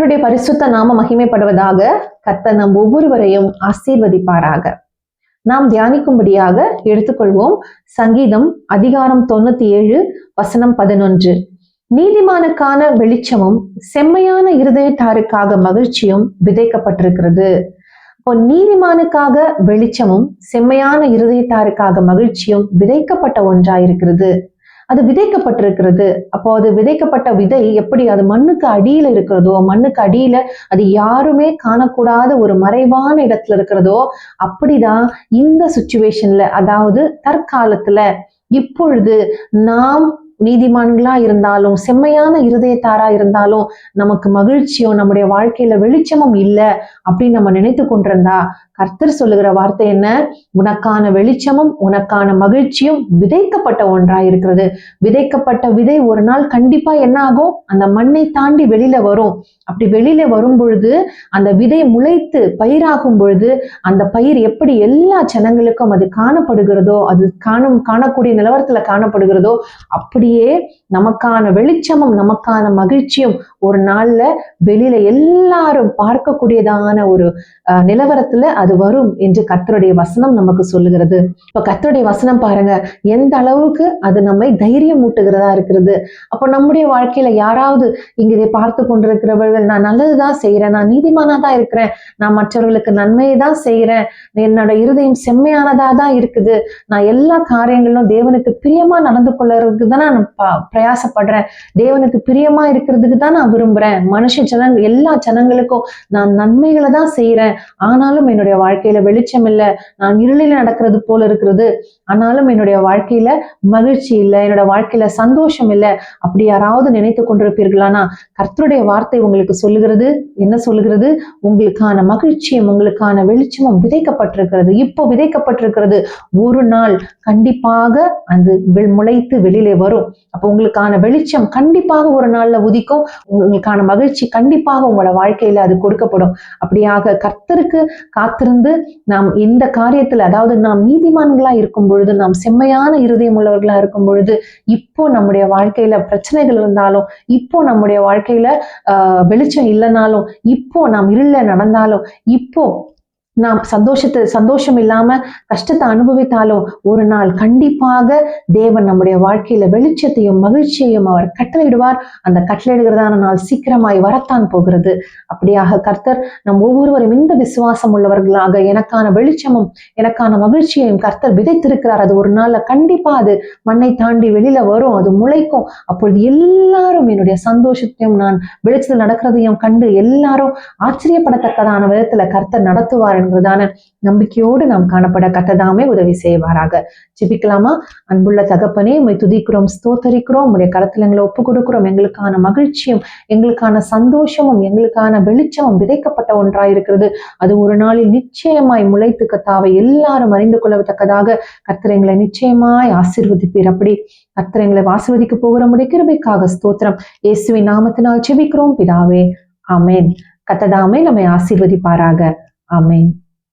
கர்த்தருடைய பரிசுத்த நாம மகிமைப்படுவதாக கர்த்தர் நம் ஒவ்வொருவரையும் ஆசீர்வதிப்பாராக. நாம் தியானிக்கும்படியாக எடுத்துக்கொள்வோம். சங்கீதம் அதிகாரம் தொண்ணூத்தி ஏழு வசனம் பதினொன்று. நீதிமானுக்கான வெளிச்சமும் செம்மையான இருதயத்தாருக்காக மகிழ்ச்சியும் விதைக்கப்பட்டிருக்கிறது. இப்போ நீதிமானுக்காக வெளிச்சமும் செம்மையான இருதயத்தாருக்காக மகிழ்ச்சியும் விதைக்கப்பட்ட ஒன்றாயிருக்கிறது. அது விதைக்கப்பட்டிருக்கிறது. அப்போ அது விதைக்கப்பட்ட விதை எப்படி அது மண்ணுக்கு அடியில இருக்கிறதோ மண்ணுக்கு அடியில அது யாருமே காணக்கூடாத ஒரு மறைவான இடத்துல இருக்கிறதோ அப்படிதான் இந்த சுச்சுவேஷன்ல அதாவது தற்காலத்துல இப்பொழுது நாம் நீதிமான்களா இருந்தாலும் செம்மையான இருதயத்தாரா இருந்தாலும் நமக்கு மகிழ்ச்சியும் நம்முடைய வாழ்க்கையில வெளிச்சமும் இல்லை அப்படின்னு நம்ம நினைத்து கொண்டிருந்தா கர்த்தர் சொல்லுகிற வார்த்தை என்ன? உனக்கான வெளிச்சமும் உனக்கான மகிழ்ச்சியும் விதைக்கப்பட்ட ஒன்றா இருக்கிறது விதைக்கப்பட்ட விதை ஒரு நாள் கண்டிப்பா என்ன ஆகும்? அந்த மண்ணை தாண்டி வெளியில வரும். அப்படி வெளியில வரும் பொழுது அந்த விதை முளைத்து பயிராகும் பொழுது அந்த பயிர் எப்படி எல்லா ஜனங்களுக்கும் அது காணப்படுகிறதோ அது காணும் காணக்கூடிய நிலவரத்துல காணப்படுகிறதோ அப்படியே நமக்கான வெளிச்சமும் நமக்கான மகிழ்ச்சியும் ஒரு நாள்ல வெளியில எல்லாரும் பார்க்கக்கூடியதான ஒரு நிலவரத்துல அது அது வரும் என்று கத்தருடைய வசனம் நமக்கு சொல்லுகிறது. இப்ப கத்தருடைய வசனம் பாருங்க. எந்த அளவுக்கு அது நம்மை தைரியம் ஊட்டுகிறதா இருக்கிறது. அப்ப நம்முடைய வாழ்க்கையில யாராவது இங்க இதை பார்த்து கொண்டிருக்கிறவர்கள் நான் நல்லதுதான் செய்யறேன் நான் நீதிமானா தான் இருக்கிறேன் நான் மற்றவர்களுக்கு நன்மையை தான் செய்யறேன் என்னோட இருதயம் செம்மையானதா தான் இருக்குது. நான் எல்லா காரியங்களும் தேவனுக்கு பிரியமா நடந்து கொள்ளறதுக்கு தான் நான் பிரயாசப்படுறேன். தேவனுக்கு பிரியமா இருக்கிறதுக்கு தான் நான் விரும்புறேன். மனுஷ ஜனங்கள் எல்லா ஜனங்களுக்கும் நான் நன்மைகளை தான் செய்யறேன் ஆனாலும் என்னுடைய என்னுடைய வாழ்க்கையில வெளிச்சம் இல்லை நான் இருளில் நடக்கிறது போல இருக்கிறது. ஆனாலும் என்னுடைய வாழ்க்கையில மகிழ்ச்சி இல்லை என்னோட வாழ்க்கையில சந்தோஷம் இல்லை. அப்படி யாராவது நினைத்து கொண்டிருப்பீர்களானா கர்த்தருடைய வார்த்தை உங்களுக்கு சொல்லுகிறது. என்ன சொல்லுகிறது? உங்களுக்கான மகிழ்ச்சியும் உங்களுக்கான வெளிச்சமும் விதைக்கப்பட்டிருக்கிறது. இப்போ விதைக்கப்பட்டிருக்கிறது. ஒரு நாள் கண்டிப்பாக அது முளைத்து வெளியிலே வரும். அப்போ உங்களுக்கான வெளிச்சம் கண்டிப்பாக ஒரு நாள்ல உதிக்கும். உங்களுக்கான மகிழ்ச்சி கண்டிப்பாக உங்களோட வாழ்க்கையில அது கொடுக்கப்படும். அப்படியாக கர்த்தருக்கு காத்து காத்திருந்து நாம் இந்த காரியத்துல அதாவது நாம் நீதிமான்களா இருக்கும் பொழுது நாம் செம்மையான இருதயம் உள்ளவர்களா இருக்கும் பொழுது இப்போ நம்முடைய வாழ்க்கையில பிரச்சனைகள் இருந்தாலும் இப்போ நம்முடைய வாழ்க்கையில ஆஹ் வெளிச்சம் இல்லைனாலும் இப்போ நாம் இருள நடந்தாலும் இப்போ நாம் சந்தோஷத்தை சந்தோஷம் இல்லாம கஷ்டத்தை அனுபவித்தாலும் ஒரு நாள் கண்டிப்பாக தேவன் நம்முடைய வாழ்க்கையில வெளிச்சத்தையும் மகிழ்ச்சியையும் அவர் கட்டளையிடுவார். அந்த கட்டளையிடுகிறதான நாள் சீக்கிரமாய் வரத்தான் போகிறது. அப்படியாக கர்த்தர் நம் ஒவ்வொருவரும் இந்த விசுவாசம் உள்ளவர்களாக எனக்கான வெளிச்சமும் எனக்கான மகிழ்ச்சியையும் கர்த்தர் விதைத்திருக்கிறார். அது ஒரு நாள்ல கண்டிப்பா அது மண்ணை தாண்டி வெளியில வரும் அது முளைக்கும். அப்பொழுது எல்லாரும் என்னுடைய சந்தோஷத்தையும் நான் வெளிச்சத்தில் நடக்கிறதையும் கண்டு எல்லாரும் ஆச்சரியப்படத்தக்கதான விதத்துல கர்த்தர் நடத்துவார் என்பதான நம்பிக்கையோடு நாம் காணப்பட கத்ததாமே உதவி செய்வாராக. ஜிபிக்கலாமா? அன்புள்ள தகப்பனே உண்மை துதிக்கிறோம் ஸ்தோத்தரிக்கிறோம். உடைய கரத்திலங்களை ஒப்பு கொடுக்கிறோம் எங்களுக்கான மகிழ்ச்சியும் எங்களுக்கான சந்தோஷமும் எங்களுக்கான வெளிச்சமும் விதைக்கப்பட்ட ஒன்றாயிருக்கிறது. அது ஒரு நாளில் நிச்சயமாய் முளைத்து கத்தாவை எல்லாரும் அறிந்து கொள்ளத்தக்கதாக கத்திரங்களை நிச்சயமாய் ஆசிர்வதிப்பீர் அப்படி கத்திரங்களை ஆசிர்வதிக்க போகிற முடிக்கிறவைக்காக ஸ்தோத்திரம். இயேசுவின் நாமத்தினால் செபிக்கிறோம் பிதாவே. அமேன் கத்ததாமே நம்மை ஆசீர்வதிப்பாராக. Amém.